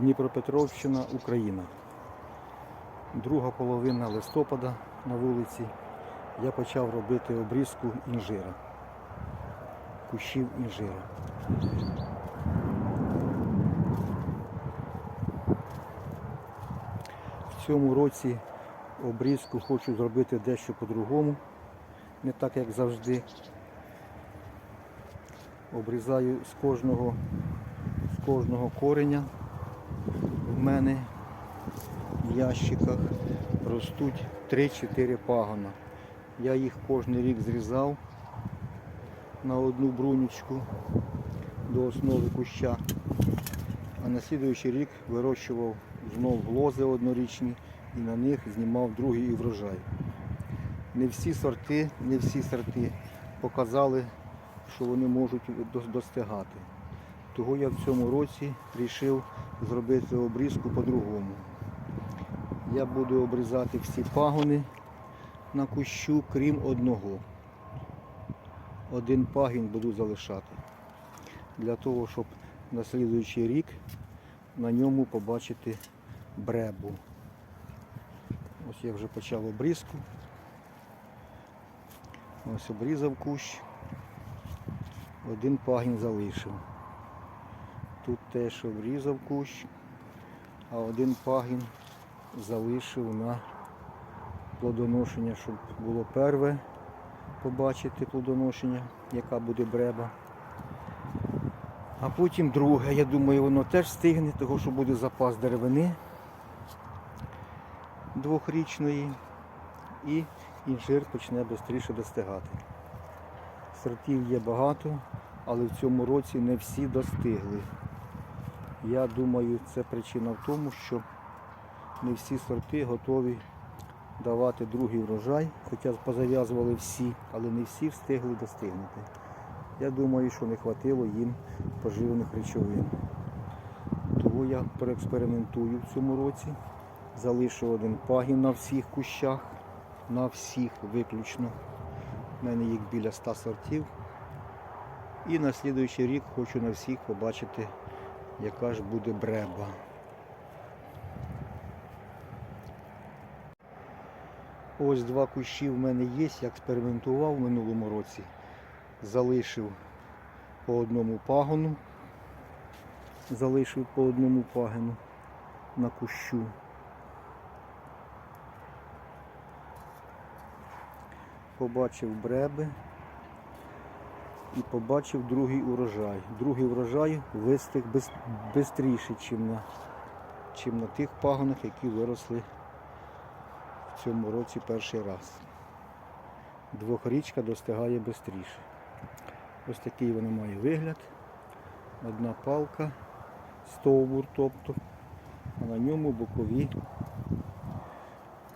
Дніпропетровщина, Україна. Друга половина листопада на вулиці я почав робити обрізку інжира, кущів інжира. В цьому році обрізку хочу зробити дещо по-другому, не так як завжди. Обрізаю з кожного, з кожного кореня в мене в ящиках ростуть 3-4 пагона. Я їх кожен рік зрізав на одну брунючку до основи куща. А на слідуючий рік вирощував знов лози однорічні і на них знімав другий врожай. Не всі сорти, не всі сорти показали, що вони можуть достигати. Того я в цьому році вирішив зробити обрізку по-другому. Я буду обрізати всі пагони на кущу, крім одного. Один пагін буду залишати. Для того, щоб на слідуючий рік на ньому побачити бребу. Ось я вже почав обрізку. Ось обрізав кущ. Один пагін залишив. Тут теж обрізав кущ, а один пагін залишив на плодоношення, щоб було перве побачити плодоношення, яка буде бреба. А потім друге, я думаю, воно теж стигне, того що буде запас деревини двохрічної і інжир почне швидше достигати. Сортів є багато, але в цьому році не всі достигли. Я думаю, це причина в тому, що не всі сорти готові давати другий врожай, хоча позав'язували всі, але не всі встигли достигнути. Я думаю, що не вистачило їм поживних речовин. Тому я проекспериментую в цьому році. Залишу один пагін на всіх кущах, на всіх виключно. У мене їх біля 100 сортів. І на слідуючий рік хочу на всіх побачити, яка ж буде бреба. Ось два кущі в мене є, я експериментував в минулому році. Залишив по одному пагону. Залишив по одному пагону на кущу. Побачив бреби і побачив другий урожай. Другий урожай вистиг швидше, ніж на, чим на тих пагонах, які виросли в цьому році перший раз. Двохрічка достигає швидше. Ось такий вона має вигляд. Одна палка, стовбур, тобто, а на ньому бокові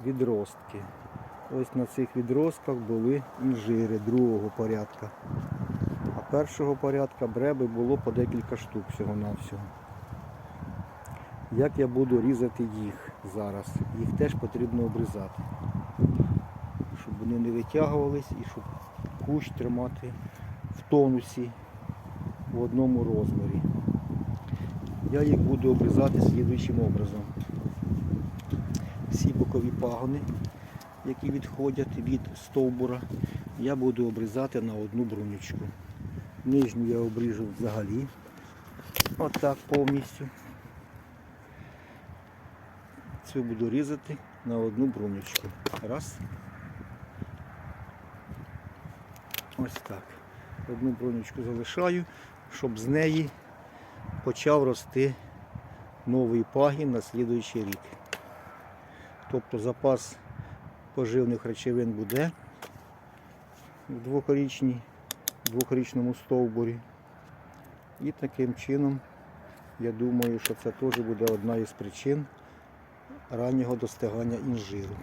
відростки. Ось на цих відростках були інжири другого порядка. Першого порядка бреби було по декілька штук всього-навсього. Як я буду різати їх зараз? Їх теж потрібно обрізати, щоб вони не витягувались і щоб кущ тримати в тонусі в одному розмірі. Я їх буду обрізати слідуючим образом. Всі бокові пагони, які відходять від стовбура, я буду обрізати на одну брунючку. Нижню я обріжу взагалі. Отак повністю. Цю буду різати на одну брунючку. Раз. Ось так. Одну бронючку залишаю, щоб з неї почав рости новий пагін на слідуючий рік. Тобто запас поживних речовин буде в двохрічній, двохрічному стовбурі. І таким чином, я думаю, що це теж буде одна із причин раннього достигання інжиру.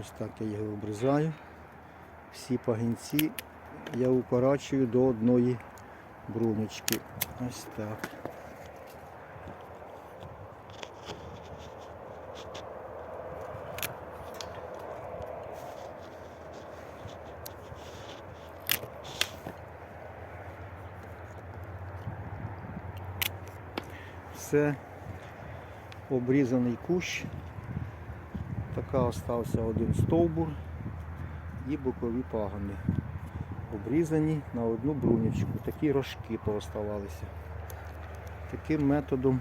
Ось так я його обрізаю. Всі пагінці я укорачую до одної бруночки. Ось так. Все обрізаний кущ. Така остався один стовбур і бокові пагони. Обрізані на одну брунячку. Такі рожки пооставалися. Таким методом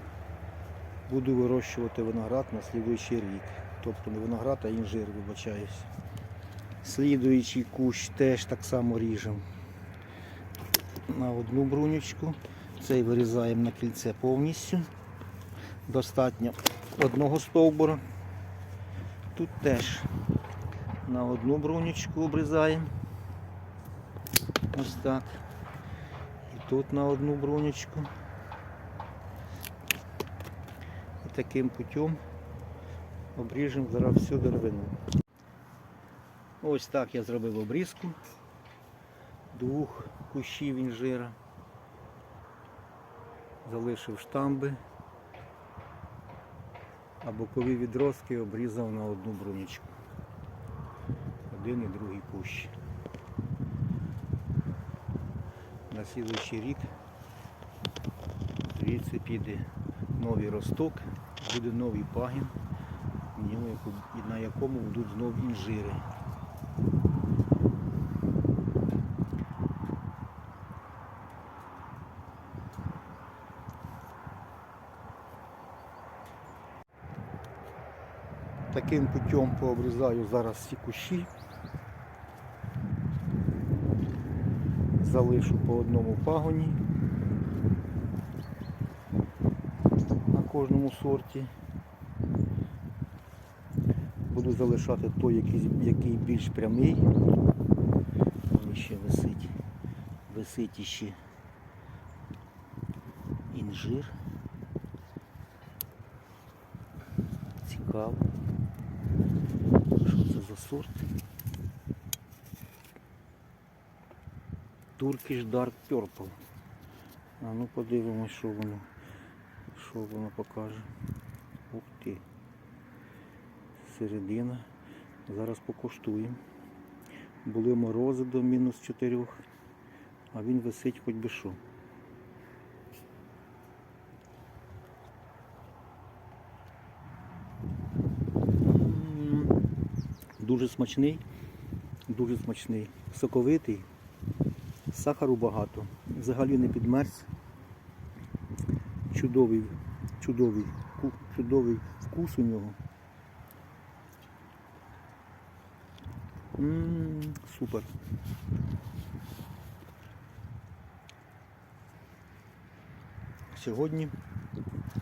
буду вирощувати виноград на слідуючий рік. Тобто не виноград, а інжир, вибачаюсь. Слідуючий кущ теж так само ріжемо на одну брунючку. Цей вирізаємо на кільце повністю. Достатньо одного стовбура. Тут теж на одну брунючку обрізаємо. Ось так. І тут на одну брунючку. І таким путем обріжемо зараз всю деревину. Ось так я зробив обрізку двох кущів інжира. Залишив штамби, а бокові відростки обрізав на одну брунічку. Один і другий кущ. На слідуючий рік звідси піде новий росток, буде новий пагін, на якому будуть знову інжири. Таким путем пообрізаю зараз всі кущі. Залишу по одному пагоні на кожному сорті. Буду залишати той, який, який більш прямий. Він ще висить. Висить іще інжир. Цікаво. Що це за сорт? Turkish Dark Purple. А ну подивимось, що воно, що воно покаже. Ух ти. Середина. Зараз покуштуємо. Були морози до мінус 4, а він висить хоч би що. Дуже смачний, дуже смачний, соковитий, сахару багато, взагалі не підмерз. Чудовий, чудовий, чудовий вкус у нього. М, супер. Сьогодні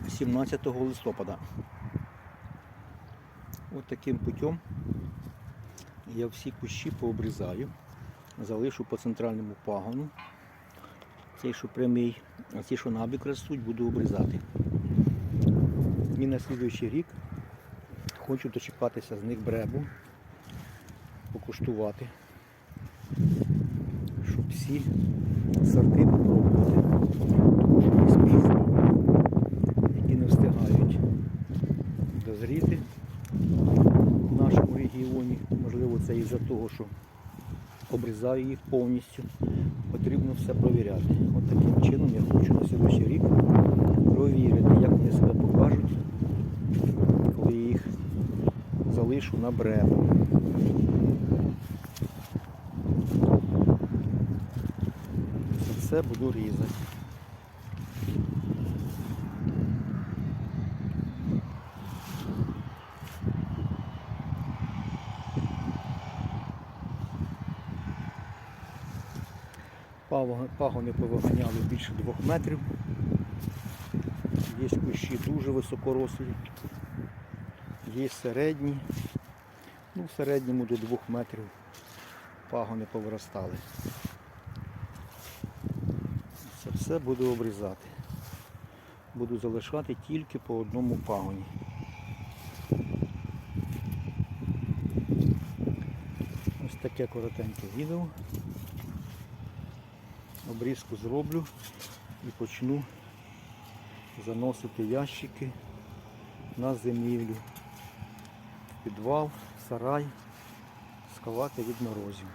17 листопада. Ось таким путем я всі кущі пообрізаю, залишу по центральному пагону. Цей, що прямий, а ці, що набік ростуть, буду обрізати. І на слідуючий рік хочу дочекатися з них бребу, покуштувати, щоб всі сорти попробувати. Тому що є спізні, які не встигають дозріти в нашому регіоні. Можливо, це із-за того, що обрізаю їх повністю. Потрібно все провіряти. От таким чином я хочу на сьогоднішній рік провірити, як вони себе покажуть, коли я їх залишу на бреву. Це буду різати. Пагони повиганяли більше двох метрів. Є кущі дуже високорослі, є середні. Ну, в середньому до двох метрів пагони повиростали. Це все буду обрізати. Буду залишати тільки по одному пагоні. Ось таке коротеньке відео. Обрізку зроблю і почну заносити ящики на зимівлю. Підвал, сарай, сховати від морозів.